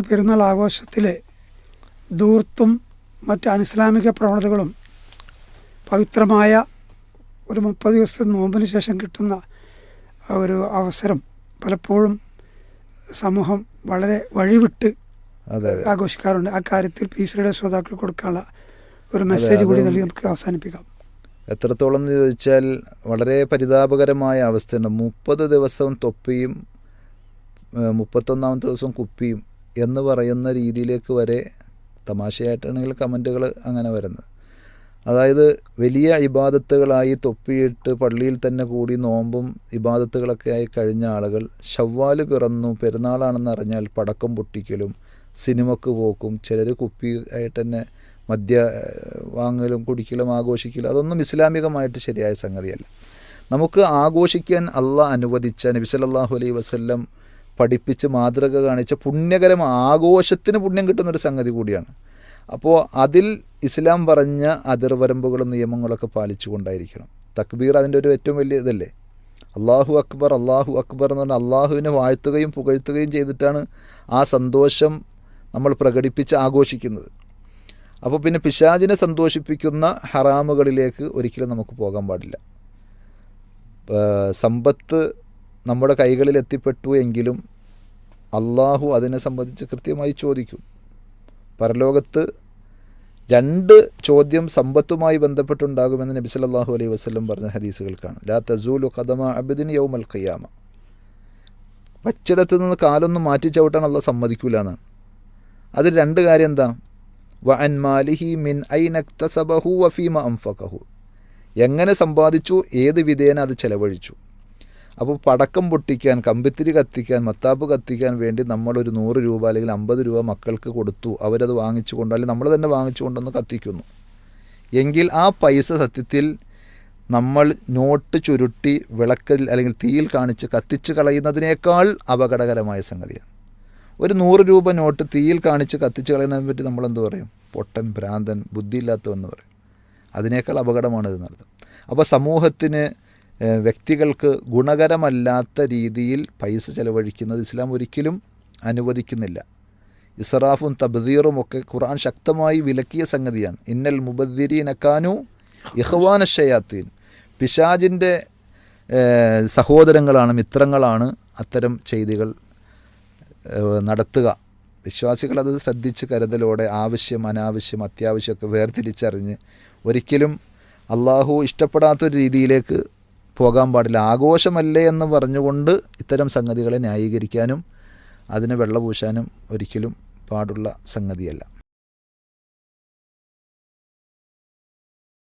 പെരുന്നാൾ ആഘോഷത്തിലെ ദൂർത്തും മറ്റ് അനിസ്ലാമിക പ്രവണതകളും പവിത്രമായ ഒരു മുപ്പത് ദിവസത്തെ നോമ്പിന് ശേഷം കിട്ടുന്ന ഒരു അവസരം പലപ്പോഴും സമൂഹം വളരെ വഴിവിട്ട് ആഘോഷിക്കാറുണ്ട്. ആ കാര്യത്തിൽ പി സിയുടെ ശ്രോതാക്കൾ കൊടുക്കാനുള്ള ഒരു മെസ്സേജ് കൂടി നൽകി നമുക്ക് അവസാനിപ്പിക്കാം. എത്രത്തോളം എന്ന് ചോദിച്ചാൽ വളരെ പരിതാപകരമായ അവസ്ഥയുണ്ട് മുപ്പത് ദിവസവും തൊപ്പിയും മുപ്പത്തൊന്നാമത്തെ ദിവസം കുപ്പിയും എന്ന് പറയുന്ന രീതിയിലേക്ക് വരെ തമാശയായിട്ടാണെങ്കിൽ കമന്റുകൾ അങ്ങനെ വരുന്നത്. അതായത് വലിയ ഇബാദത്തുകളായി തൊപ്പിയിട്ട് പള്ളിയിൽ തന്നെ കൂടി നോമ്പും ഇബാദത്തുകളൊക്കെ ആയി കഴിഞ്ഞ ആളുകൾ ഷവ്വാൽ പിറന്നു പെരുന്നാളാണെന്ന് അറിഞ്ഞാൽ പടക്കം പൊട്ടിക്കലും സിനിമക്ക് പോക്കും ചിലർ കുപ്പി ആയിട്ട് തന്നെ മദ്യ വാങ്ങലും കുടിക്കലും ആഘോഷിക്കലും അതൊന്നും ഇസ്ലാമികമായിട്ട് ശരിയായ സംഗതിയല്ല. നമുക്ക് ആഘോഷിക്കാൻ അള്ളാഹ് അനുവദിച്ച നബി അലൈ വസല്ലം പഠിപ്പിച്ച് മാതൃക കാണിച്ച പുണ്യകരം ആഘോഷത്തിന് പുണ്യം കിട്ടുന്ന ഒരു സംഗതി കൂടിയാണ്. അപ്പോൾ അതിൽ ഇസ്ലാം പറഞ്ഞ അതിർവരമ്പുകളും നിയമങ്ങളൊക്കെ പാലിച്ചുകൊണ്ടായിരിക്കണം. തക്ബീർ അതിന്റെ ഒരു ഏറ്റവും വലിയ ഇതല്ലേ? അള്ളാഹു അക്ബർ അള്ളാഹു അക്ബർ എന്ന് പറഞ്ഞാൽ അള്ളാഹുവിനെ വാഴ്ത്തുകയും പുകഴ്ത്തുകയും ചെയ്തിട്ടാണ് ആ സന്തോഷം നമ്മൾ പ്രകടിപ്പിച്ച് ആഘോഷിക്കുന്നത്. അപ്പോൾ പിന്നെ പിശാചിനെ സന്തോഷിപ്പിക്കുന്ന ഹറാമുകളിലേക്ക് ഒരിക്കലും നമുക്ക് പോകാൻ പാടില്ല. സമ്പത്ത് നമ്മുടെ കൈകളിൽ എത്തിപ്പെട്ടു എങ്കിലും അള്ളാഹു അതിനെ സംബന്ധിച്ച് കൃത്യമായി ചോദിക്കും. പരലോകത്ത് രണ്ട് ചോദ്യം സമ്പത്തുമായി ബന്ധപ്പെട്ടുണ്ടാകുമെന്ന് നബി സല്ലല്ലാഹു അലൈഹി വസ്ലം പറഞ്ഞ ഹദീസുകൾക്കാണ്. ലാ തസൂലു ഖദമ അബിദിൻ യൗമൽ ഖയ്യാമ വച്ചിടത്ത് നിന്ന് കാലൊന്നും മാറ്റി ചവിട്ടാൻ അല്ല സമ്മതിക്കൂല എന്നാണ്. അതിൽ രണ്ട് കാര്യം എന്താ? വ അൻ മാലിഹി മിൻ ഐനക്തസബഹു വഫീമ അംഫഖഹു എങ്ങനെ സമ്പാദിച്ചു ഏത് വിധേന അത് ചെലവഴിച്ചു. അപ്പോൾ പടക്കം പൊട്ടിക്കാൻ കമ്പിത്തിരി കത്തിക്കാൻ മത്താപ്പ് കത്തിക്കാൻ വേണ്ടി നമ്മളൊരു നൂറ് രൂപ അല്ലെങ്കിൽ അമ്പത് രൂപ മക്കൾക്ക് കൊടുത്തു. അവരത് വാങ്ങിച്ചു കൊണ്ട് അല്ലെങ്കിൽ നമ്മൾ തന്നെ വാങ്ങിച്ചു കൊണ്ടൊന്ന് കത്തിക്കുന്നു. എങ്കിൽ ആ പൈസ സത്യത്തിൽ നമ്മൾ നോട്ട് ചുരുട്ടി വിളക്കിൽ അല്ലെങ്കിൽ തീയിൽ കാണിച്ച് കത്തിച്ച് കളയുന്നതിനേക്കാൾ അപകടകരമായ സംഗതിയാണ്. ഒരു നൂറ് രൂപ നോട്ട് തീയിൽ കാണിച്ച് കത്തിച്ച് കളയുന്നതിനെ പറ്റി നമ്മൾ എന്ത് പറയും? പൊട്ടൻ ഭ്രാന്തൻ ബുദ്ധിയില്ലാത്തവെന്ന് പറയും. അതിനേക്കാൾ അപകടമാണ് ഇതെന്നർത്ഥം അപ്പോൾ സമൂഹത്തിന് വ്യക്തികൾക്ക് ഗുണകരമല്ലാത്ത രീതിയിൽ പൈസ ചെലവഴിക്കുന്നത് ഇസ്ലാം ഒരിക്കലും അനുവദിക്കുന്നില്ല. ഇസറാഫും തബ്ദീറും ഒക്കെ ഖുർആൻ ശക്തമായി വിലക്കിയ സംഗതിയാണ്. ഇന്നൽ മുബദ്ദിരീനക്കാനു ഇഹ്വാന ഷയാത്തീൻ. പിശാജിന്റെ സഹോദരങ്ങളാണ് മിത്രങ്ങളാണ് അത്തരം ചെയ്തികൾ നടത്തുക. വിശ്വാസികൾ അത് ശ്രദ്ധിച്ച് കരുതലോടെ ആവശ്യം അനാവശ്യം അത്യാവശ്യമൊക്കെ വേർതിരിച്ചറിഞ്ഞ് ഒരിക്കലും അള്ളാഹു ഇഷ്ടപ്പെടാത്തൊരു രീതിയിലേക്ക് പോകാൻ പാടില്ല. ആഘോഷമല്ലേ എന്ന് പറഞ്ഞുകൊണ്ട് ഇത്തരം സംഗതികളെ ന്യായീകരിക്കാനും അതിനെ വെള്ളപൂശാനും ഒരിക്കലും പാടുള്ള സംഗതിയല്ല.